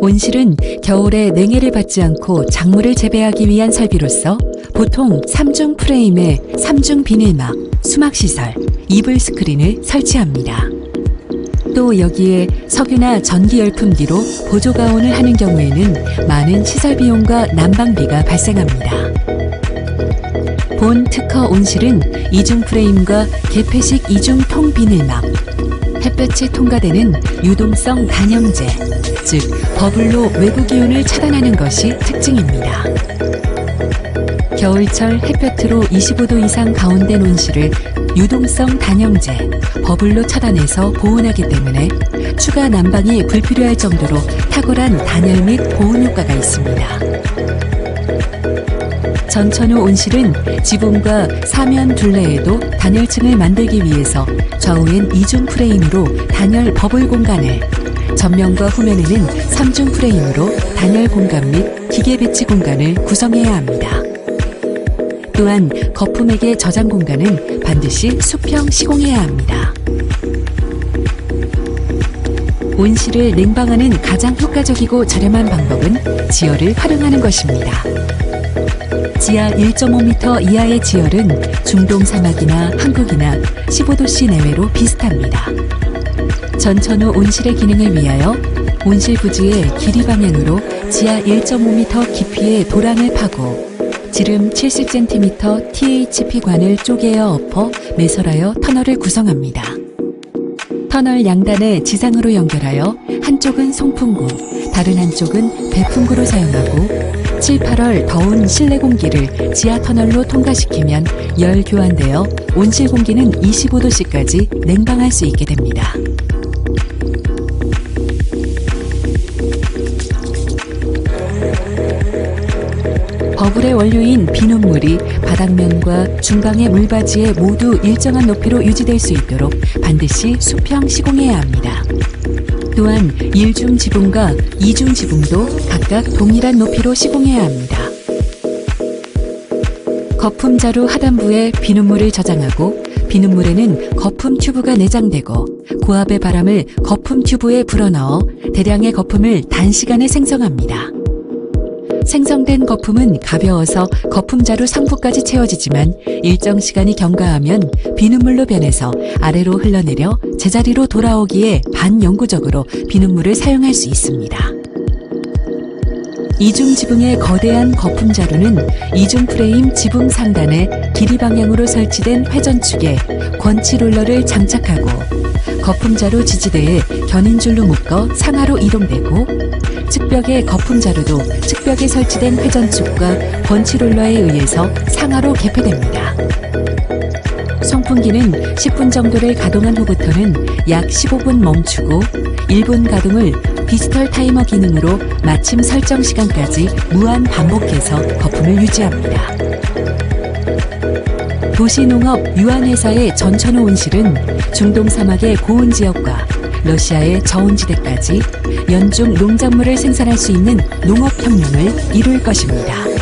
온실은 겨울에 냉해를 받지 않고 작물을 재배하기 위한 설비로서 보통 3중 프레임에 3중 비닐막, 수막시설, 이불 스크린을 설치합니다. 또 여기에 석유나 전기 열풍기로 보조 가온을 하는 경우에는 많은 시설 비용과 난방비가 발생합니다. 본 특허 온실은 이중 프레임과 개폐식 이중 통 비닐막, 햇볕이 통과되는 유동성 단염제, 즉 버블로 외부 기온을 차단하는 것이 특징입니다. 겨울철 햇볕으로 25도 이상 가온된 온실을 유동성 단염제, 버블로 차단해서 보온하기 때문에 추가 난방이 불필요할 정도로 탁월한 단열 및 보온 효과가 있습니다. 전천후 온실은 지붕과 사면 둘레에도 단열층을 만들기 위해서 좌우엔 이중 프레임으로 단열 버블 공간을 전면과 후면에는 삼중 프레임으로 단열 공간 및 기계 배치 공간을 구성해야 합니다. 또한 거품액의 저장 공간은 반드시 수평 시공해야 합니다. 온실을 냉방하는 가장 효과적이고 저렴한 방법은 지열을 활용하는 것입니다. 지하 1.5m 이하의 지열은 중동 사막이나 한국이나 15도씨 내외로 비슷합니다. 전천후 온실의 기능을 위하여 온실 부지의 길이 방향으로 지하 1.5m 깊이의 도랑을 파고 지름 70cm THP관을 쪼개어 엎어 매설하여 터널을 구성합니다. 터널 양단을 지상으로 연결하여 한쪽은 송풍구, 다른 한쪽은 배풍구로 사용하고 7, 8월 더운 실내 공기를 지하 터널로 통과시키면 열 교환되어 온실 공기는 25도씨까지 냉방할 수 있게 됩니다. 버블의 원료인 비눗물이 바닥면과 중방의 물바지에 모두 일정한 높이로 유지될 수 있도록 반드시 수평 시공해야 합니다. 또한 1중 지붕과 2중 지붕도 각각 동일한 높이로 시공해야 합니다. 거품 자루 하단부에 비눗물을 저장하고 비눗물에는 거품 튜브가 내장되고 고압의 바람을 거품 튜브에 불어넣어 대량의 거품을 단시간에 생성합니다. 생성된 거품은 가벼워서 거품자루 상부까지 채워지지만 일정 시간이 경과하면 비눗물로 변해서 아래로 흘러내려 제자리로 돌아오기에 반영구적으로 비눗물을 사용할 수 있습니다. 이중 지붕의 거대한 거품 자루는 이중 프레임 지붕 상단에 길이 방향으로 설치된 회전축에 권치 롤러를 장착하고 거품 자루 지지대에 견인줄로 묶어 상하로 이동되고 측벽의 거품 자루도 측벽에 설치된 회전축과 권치롤러에 의해서 상하로 개폐됩니다. 선풍기는 10분 정도를 가동한 후부터는 약 15분 멈추고 1분 가동을 디지털 타이머 기능으로 마침 설정 시간까지 무한 반복해서 거품을 유지합니다. 도시농업 유한회사의 전천후 온실은 중동 사막의 고온 지역과 러시아의 저온지대까지 연중 농작물을 생산할 수 있는 농업혁명을 이룰 것입니다.